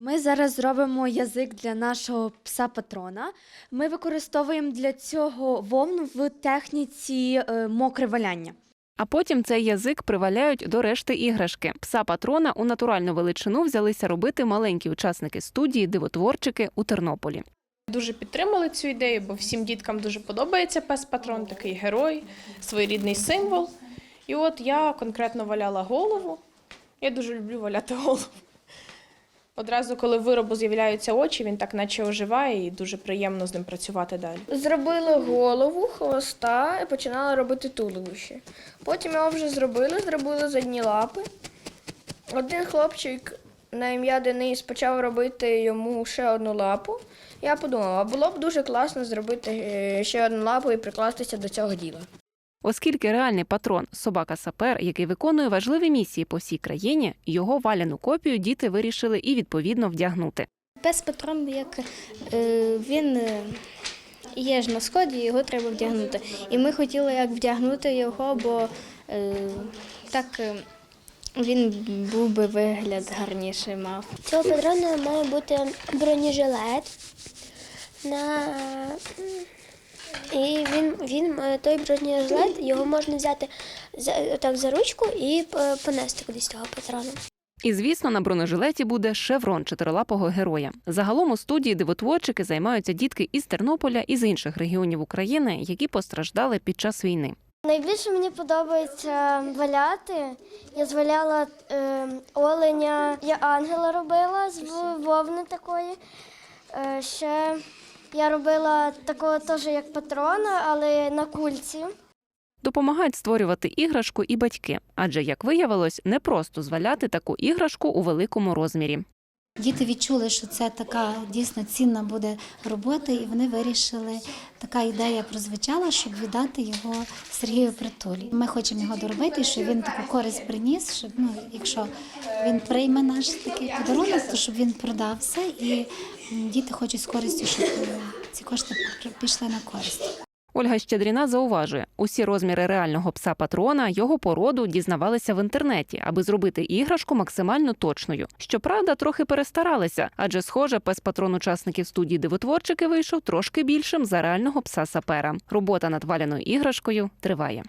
Ми зараз зробимо язик для нашого пса патрона. Ми використовуємо для цього вовну в техніці е, мокре валяння. А потім цей язик приваляють до решти іграшки. Пса патрона у натуральну величину взялися робити маленькі учасники студії дивотворчики у Тернополі. Дуже підтримали цю ідею, бо всім діткам дуже подобається пес патрон, такий герой, своєрідний символ. І от я конкретно валяла голову. Я дуже люблю валяти голову. Одразу, коли виробу з'являються очі, він так наче оживає і дуже приємно з ним працювати далі. Зробили голову, хвоста і починали робити туловище. Потім його вже зробили, зробили задні лапи. Один хлопчик на ім'я Денис почав робити йому ще одну лапу. Я подумала, було б дуже класно зробити е, ще одну лапу і прикластися до цього діла. Оскільки реальний патрон собака сапер, який виконує важливі місії по всій країні, його валяну копію діти вирішили і відповідно вдягнути. Пес патрон, як е, він е, є ж на сході, його треба вдягнути. І ми хотіли як вдягнути його, бо е, так він був би вигляд гарніший мав. Цього патрона має бути бронежилет. На... І він, він, е, той бронежилет, його можна взяти за, так за ручку і е, понести кудись того патрона. І звісно, на бронежилеті буде шеврон чотирилапого героя. Загалом у студії дивотворчики займаються дітки із Тернополя і з інших регіонів України, які постраждали під час війни. Найбільше мені подобається валяти. Я зваляла е, оленя, я ангела робила з вовни такої. Е, ще я робила такого теж як патрона, але на кульці. Допомагають створювати іграшку і батьки, адже, як виявилось, не просто зваляти таку іграшку у великому розмірі. Діти відчули, що це така дійсно цінна буде робота, і вони вирішили, така ідея прозвучала, щоб віддати його Сергію Притулі. Ми хочемо його доробити, щоб він таку користь приніс, щоб ну, якщо він прийме наш такий подарунок, то щоб він продався, і діти хочуть з користю, щоб е, ці кошти пішли на користь. Ольга Щедріна зауважує, усі розміри реального пса патрона, його породу дізнавалися в інтернеті, аби зробити іграшку максимально точною. Щоправда, трохи перестаралися, адже, схоже, пес патрон учасників студії дивотворчики вийшов трошки більшим за реального пса сапера. Робота над валяною іграшкою триває.